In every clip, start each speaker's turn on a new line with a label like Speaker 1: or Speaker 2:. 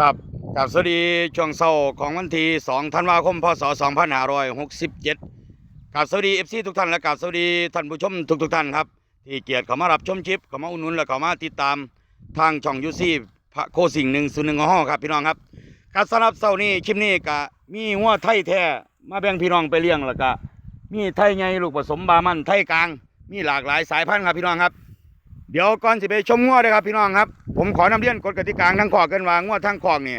Speaker 1: ครับกับสวัสดีช่วงเช้าของวันที่2ธันวาคมพศ2567กับสวัสดี FC ทุกท่านและกับสวัสดีท่านผู้ชมทุกทุกๆท่านครับที่เกียรติเข้ามารับชมคลิปเข้ามาอุดหนุนและเข้ามาติดตามทางช่องยูซี่พระโคสิ่งหนึ่งศูนย์หนึ่งห้อครับพี่น้องครับการสำหรับเช้านี้คลิปนี้ก็มีหัวไทยแท้มาแบ่งพี่น้องไปเลี้ยงแล้วก็มีไทยใหญ่ลูกผสมบามันไทยกลาง มีหลากหลายสายพันธุ์ครับพี่น้องครับ เดี๋ยวก่อนสิไปชมงัวเลยครับพี่น้องครับ ผมขอนำเรียนกฎกติกาทั้งขอกกันว่างัวทั้งขอกนี่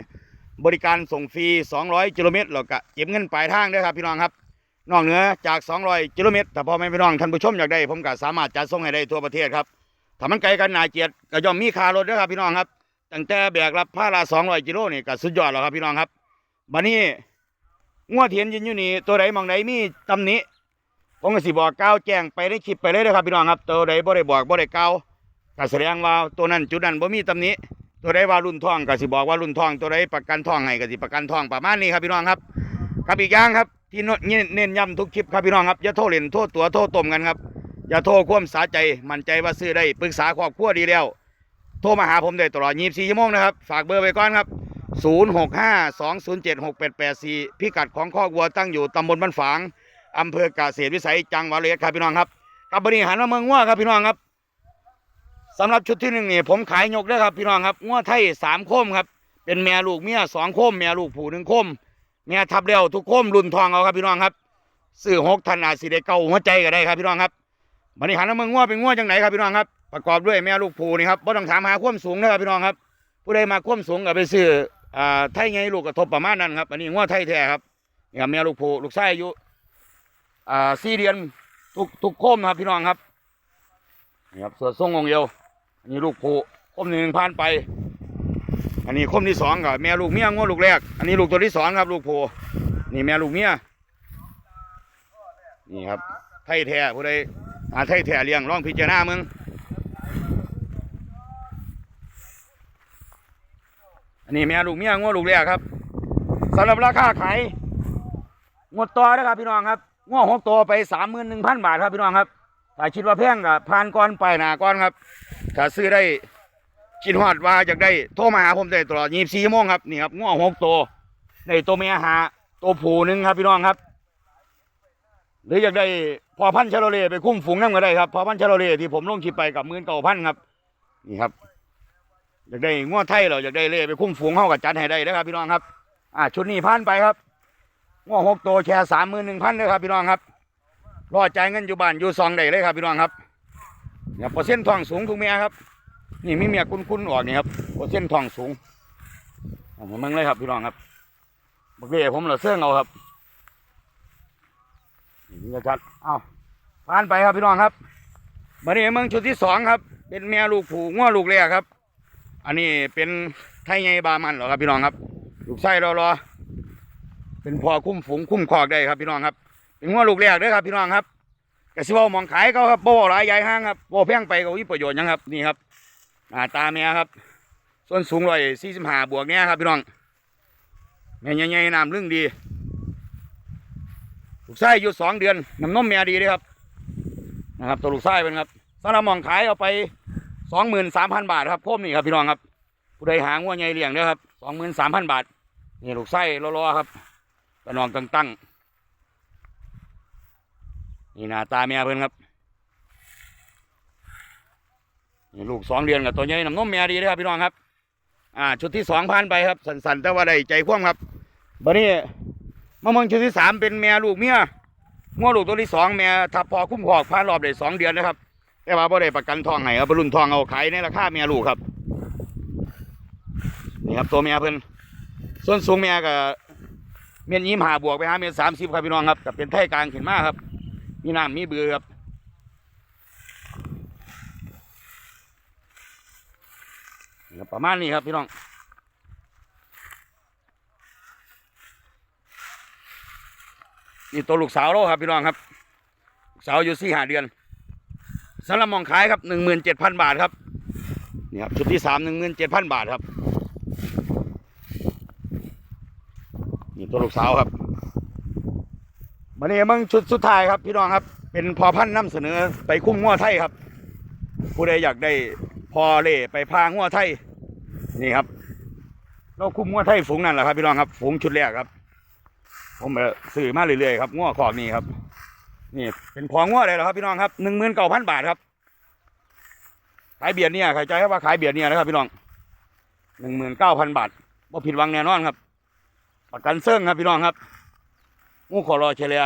Speaker 1: บริการส่งฟรี 200กิโลเมตรแล้วก็เก็บเงินปลายทางด้วยครับพี่น้องครับ นอกเหนือจาก 200กิโลเมตรแต่พอไม่พี่น้องท่านผู้ชมอยากได้ ผมก็สามารถจัดส่งให้ได้ทั่วประเทศครับถ้ามันไกลกันนาเกียรติก็ย่อมมีค่ารถด้วยครับพี่น้องครับตั้งแต่แบกรับผ้าละ200กิโลนี่ก็สุดยอดแล้วครับพี่น้องครับบัดนี้งัวเทียนยืนอยู่นี่ตัวใดหมองใดมีตำหนิผมก็สิบอกก้าวแจ้งไปได้คลิปไปเลยนะครับพี่น้องครับตัวใดบ่ได้บอกบ่ได้กล่าว ก็แสดงว่าตัวนั้นจุดนั้นบ่มีตำหนิตัวใดว่ารุ่นทองก็สิบอกว่ารุ่นทองตัวใดประกันทองให้ก็สิประกันทองประมาณนี้ครับพี่น้องครับครับอีกอย่างครับที่เน้นย้ำทุกคลิปครับพี่น้องครับอย่าโทษเล่นโทษตัวโทษต้มกันครับอย่าโทษความสาใจมั่นใจว่าซื้อได้ปรึกษาครอบครัวดีแล้วโทรมาหาผมได้ตลอด 24 ชั่วโมงนะครับ ฝากเบอร์ไว้ก่อนครับ 0652076884 พิกัดของข้อวัวตั้งอยู่ตำบลบ้านฝางอำเภอกเกษตรวิสัยจังหวัดเลยครับพี่น้องครับกับบริหารมาเมืองว่าครับพี่น้องครับ สำหรับชุดที่หนึ่งนี่ผมขายยกได้ครับพี่น้องครับงัวไทยสามโคมครับ เป็นแม่ลูกเมียสองโคมแม่ลูกผู้หนึ่งโคมแม่ทับเร็วทุกโคมรุ่นทองเอาครับพี่น้องครับซื้อหกทันอาสิได้เก่าหัวใจก็ได้ครับพี่น้องครับบริหารน้ำเมืองงัวเป็นงัวจังไหนครับพี่น้องครับประกอบด้วยแม่ลูกผู้นี่ครับบ่ต้องถามหาความสูงนะครับพี่น้องครับ ผู้ใดมาความสูงก็ไปซื้ออ่าไทยไงลูกกระทบประมาณนั้นครับอันนี้งัวไทยแท้ครับนี่ครับแม่ลูกผู้ลูกไส้อายุอ่าสี่เดือนทุกทุกโคมครับพี่น้องครับนี่ครับส่วนทรงองเยว อันนี้ลูกผูคมหนึ่งผ่านไป อันนี้คมที่สองกับแม่ลูกเมียงวลูกแรก อันนี้ลูกตัวที่สองครับ ลูกผูนี่แม่ลูกเมียนี่ครับไทยแท้ผู้ใดหาไทยแท้เลี้ยงลองพิจารณามึงอันนี้แม่ลูกเมียงวลูกแรกครับสำหรับราคาขายงวดต่อนะครับพี่น้องครับงวหกตัวไปสามหมื่นหนึ่งพันบาทครับพี่น้องครับถ้าคิดว่าแพงก็ผ่านก่อนไปหนาก่อนครับ ถ้าซื้อได้คิดฮอดว่าอยากได้โทรมาหาผมได้ตลอด24ชั่วโมงครับนี่ครับง้อหกตัวในตัวเมียหาตัวผูหนึ่งครับพี่น้องครับ หรืออยากได้พอพันชาโลเล่ไปคุ้มฝูงนั่นก็ได้ครับพอพันชาโลเล่ที่ผมลงคลิปไปกับหมื่นเก่าพันครับ นี่ครับ อยากได้ง้อไทยเหรออยากได้เล่ไปคุ้มฝูงเข้ากับจัดให้ได้นะครับ พี่น้องครับ อ่าชุดนี้พันไปครับง้อหกตัวแค่สามหมื่นหนึ่งพันเลยครับพี่น้องครับรอจ่ายเงินอยู่บ้านอยู่ซองได้เลยครับพี่น้องครับ เนี่ยเปอร์เซ็นต์ทองสูงทุกเมียครับ นี่มีเมียคุ้นๆออกนี่ครับเปอร์เซ็นต์ทองสูงเอามาเมืองเลยครับพี่น้องครับบักเล่ผมเหลือเสื้อเอาครับนี่จะชัดเอาผ่านไปครับพี่น้องครับมาเนี่เมืองชุดที่สองครับ เป็นเมียลูกผูง้อลูกเลี้ยครับ อันนี้เป็นไทยไงบามันเหรอครับพี่น้องครับ ลูกไส้รอรอๆเป็นพอคุ้มฝูงคุ้มคอกได้ครับพี่น้องครับเป็นงัวลูกแรกด้อครับพี่น้องครับ กระสิเว่ามองขายเขาครับโบ่หลายใหญ่ห้างครับโบ่แพงไปก็มีประโยชน์ยังครับนี่ครับหน้าตาแม่ครับ ส่วนสูงร้อยสี่สิบห้าบวกเนี้ยครับพี่น้องแม่ใหญ่ๆน้ำลึ่งดีลูกไส้อยู่สองเดือนน้ำนมแม่ดีเลยครับนะครับตัวลูกไส้เป็นครับสำหรับมองขายเอาไปสองหมื่นสามพันบาทครับโคมนี่ครับพี่น้องครับผู้ใดหางัวใหญ่เลี้ยงเด้อครับสองหมื่นสามพันบาทนี่ลูกไส้รอๆครับกระนองตั้งๆ นี่หน้าตาแม่เพิ่นครับนี่ลูกสองเดือนกับตัวใหญ่น้ำนมแม่ดีเลยครับพี่น้องครับ อ่า ชุดที่สองผ่านไปครับ สันๆแต่ว่าได้ใจคว่ำครับบัดนี้มาเมืองชุดที่สามเป็นแม่ลูกเมียง้อลูกตัวที่สองแม่ทับพอคุ้มครองผ่านรอบได้สองเดือนนะครับแต่ว่าบ่ได้ประกันทองให้ครับรรลุนทองเอาขายในราคาแม่ลูกครับนี่ครับตัวแม่เพิ่นส่วนสูงแม่กับเมียนยิ้มหาบวกไปหาเมียนสามสิบครับพี่น้องครับกับเป็นไทยกลางขึ้นมาครับ มีน้ำมีเบือครับประมาณนี้ครับพี่น้องนี่ตัวลูกสาวเราครับพี่น้องครับสาวอยู่สี่หาเดือนสำหรับมองขายครับหนึ่งหมื่นเจ็ดพันบาทครับนี่ครับชุดที่สามหนึ่งหมื่นเจ็ดพันบาทครับนี่ตัวลูกสาวครับ วันนี้มึงชุดสุดท้ายครับ พี่น้องครับ เป็นพอพันธุ์นำเสนอไปคุ้มงัวไทยครับ ผู้ใดอยากได้พอเล่ไปพางัวไทย นี่ครับ เราคุ้มงัวไทยฝูงนั่นแหละครับ พี่น้องครับฝูงชุดแรกครับ ผมเอ่อซื้อมาเรื่อยๆครับงัวขอกนี่ครับ นี่เป็นพองัวเลยเหรอครับพี่น้องครับหนึ่งหมื่นเก้าพันบาทครับขายเบียร์เนี่ยใครใจว่าขายเบียร์เนี่ยนะครับพี่น้องหนึ่งหมื่นเก้าพันบาทว่าผิดหวังแน่นอนครับ ประกันเซิ่งครับพี่น้องครับ งูขอรอเฉลี่ย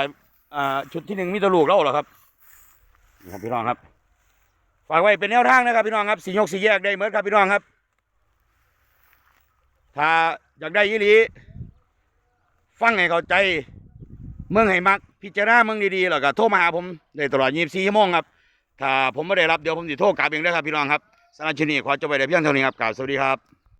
Speaker 1: อ่าชุดที่หนึ่งมีแตลูกแล้วเหรอครับนี่ครับพี่น้องครับ ฝากไว้เป็นแนวทางนะครับพี่น้องครับสียกสีแยกได้เหมือนครับพี่น้องครับ ถ้าอยากได้ยี่หลีฟังให้เข้าใจเมืองให้มัก พิจารณาเมืองดีๆแล้วก็โทรมาหาผมได้ตลอด 24ชั่วโมงครับถ้าผมไม่ได้รับเดี๋ยวผมจะโทรกลับเองได้ครับพี่น้องครับสำหรับชดนีขอจบไปแต่เพียงเท่านี้ครับกล่าวสวัสดีครับ